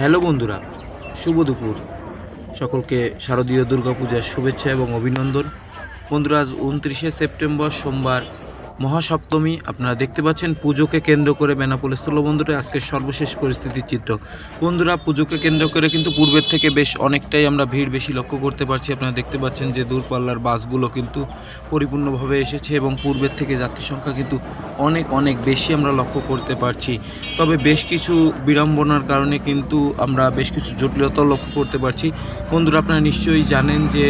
Hello বন্ধুরা, শুভ দুপুর। সকলকে শারদীয় দুর্গাপূজার শুভেচ্ছা এবং অভিনন্দন। বন্ধুরা, আজ উনত্রিশে সেপ্টেম্বর সোমবার মহাসপ্তমী, আপনারা দেখতে পাচ্ছেন পুজোকে কেন্দ্র করে বেনাপোলে স্থলবন্দরে আজকের সর্বশেষ পরিস্থিতির চিত্র। বন্ধুরা, পুজোকে কেন্দ্র করে কিন্তু পূর্বের থেকে বেশ অনেকটাই আমরা ভিড় বেশি লক্ষ্য করতে পারছি। আপনারা দেখতে পাচ্ছেন যে দূরপাল্লার বাসগুলো কিন্তু পরিপূর্ণভাবে এসেছে এবং পূর্বের থেকে যাত্রী সংখ্যা কিন্তু অনেক অনেক বেশি আমরা লক্ষ্য করতে পারছি। তবে বেশ কিছু বিড়ম্বনার কারণে কিন্তু আমরা বেশ কিছু জটিলতা লক্ষ্য করতে পারছি। বন্ধুরা, আপনারা নিশ্চয়ই জানেন যে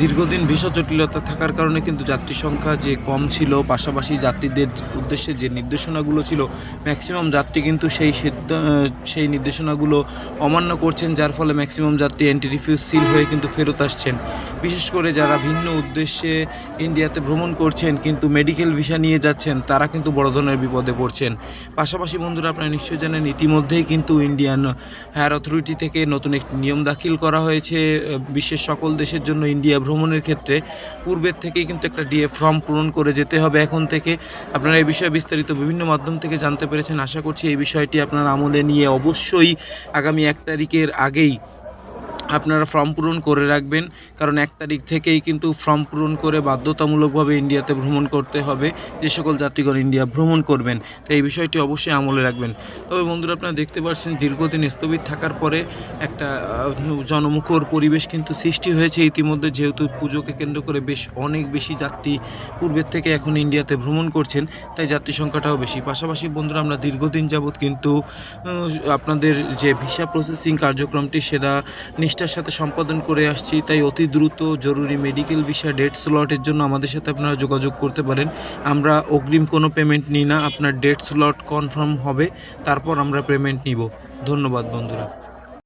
দীর্ঘদিন ভিসা জটিলতা থাকার কারণে কিন্তু যাত্রী সংখ্যা যে কম ছিল, পাশাপাশি যাত্রীদের উদ্দেশ্যে যে নির্দেশনাগুলো ছিল ম্যাক্সিমাম যাত্রী কিন্তু সেই সেই নির্দেশনাগুলো অমান্য করছেন, যার ফলে ম্যাক্সিমাম যাত্রী অ্যান্টি রিফিউজ সিল হয়ে কিন্তু ফেরত আসছেন। বিশেষ করে যারা ভিন্ন উদ্দেশ্যে ইন্ডিয়াতে ভ্রমণ করছেন, কিন্তু মেডিকেল ভিসা নিয়ে যাচ্ছেন, তারা কিন্তু বড় ধরনের বিপদে পড়ছেন। পাশাপাশি বন্ধুরা, আপনারা নিশ্চয়ই জানেন, ইতিমধ্যেই কিন্তু ইন্ডিয়ান হায়ার অথরিটি থেকে নতুন একটি নিয়ম দাখিল করা হয়েছে। বিশ্বের সকল দেশের জন্য ইন্ডিয়া ভ্রমণের ক্ষেত্রে, পূর্বের থেকেই কিন্তু একটা ডিএ ফর্ম পূরণ করে যেতে হবে। এখন থেকে আপনারা এই বিষয়ে বিস্তারিত বিভিন্ন মাধ্যম থেকে জানতে পেরেছেন। আশা করছি এই বিষয়টি আপনার আমলে নিয়ে অবশ্যই আগামী এক তারিখের আগেই আপনারা ফর্ম পূরণ করে রাখবেন, কারণ এক তারিখ থেকেই কিন্তু ফর্ম পূরণ করে বাধ্যতামূলকভাবে ইন্ডিয়াতে ভ্রমণ করতে হবে, যে সকল যাত্রীগণ ইন্ডিয়া ভ্রমণ করবেন। তো এই বিষয়টি অবশ্যই আমলে রাখবেন। তবে বন্ধুরা, আপনারা দেখতে পাচ্ছেন দীর্ঘদিন স্থগিত থাকার পরে একটা জনমুখর পরিবেশ কিন্তু সৃষ্টি হয়েছে। ইতিমধ্যে যেহেতু পুজোকে কেন্দ্র করে বেশ অনেক বেশি যাত্রী পূর্বের থেকে এখন ইন্ডিয়াতে ভ্রমণ করছেন, তাই যাত্রী সংখ্যাটাও বেশি। পাশাপাশি বন্ধুরা, আমরা দীর্ঘদিন যাবৎ কিন্তু আপনাদের যে ভিসা প্রসেসিং কার্যক্রমটি, সেটা নিষ্ঠার সাথে সম্পাদন করে আসছি, তাই অতি দ্রুত জরুরি মেডিকেল ভিসা ডেট স্লটের জন্য আমাদের সাথে আপনারা যোগাযোগ করতে পারেন। আমরা অগ্রিম কোনো পেমেন্ট নিই না, আপনার ডেট স্লট কনফার্ম হবে, তারপর আমরা পেমেন্ট নিব। ধন্যবাদ বন্ধুরা।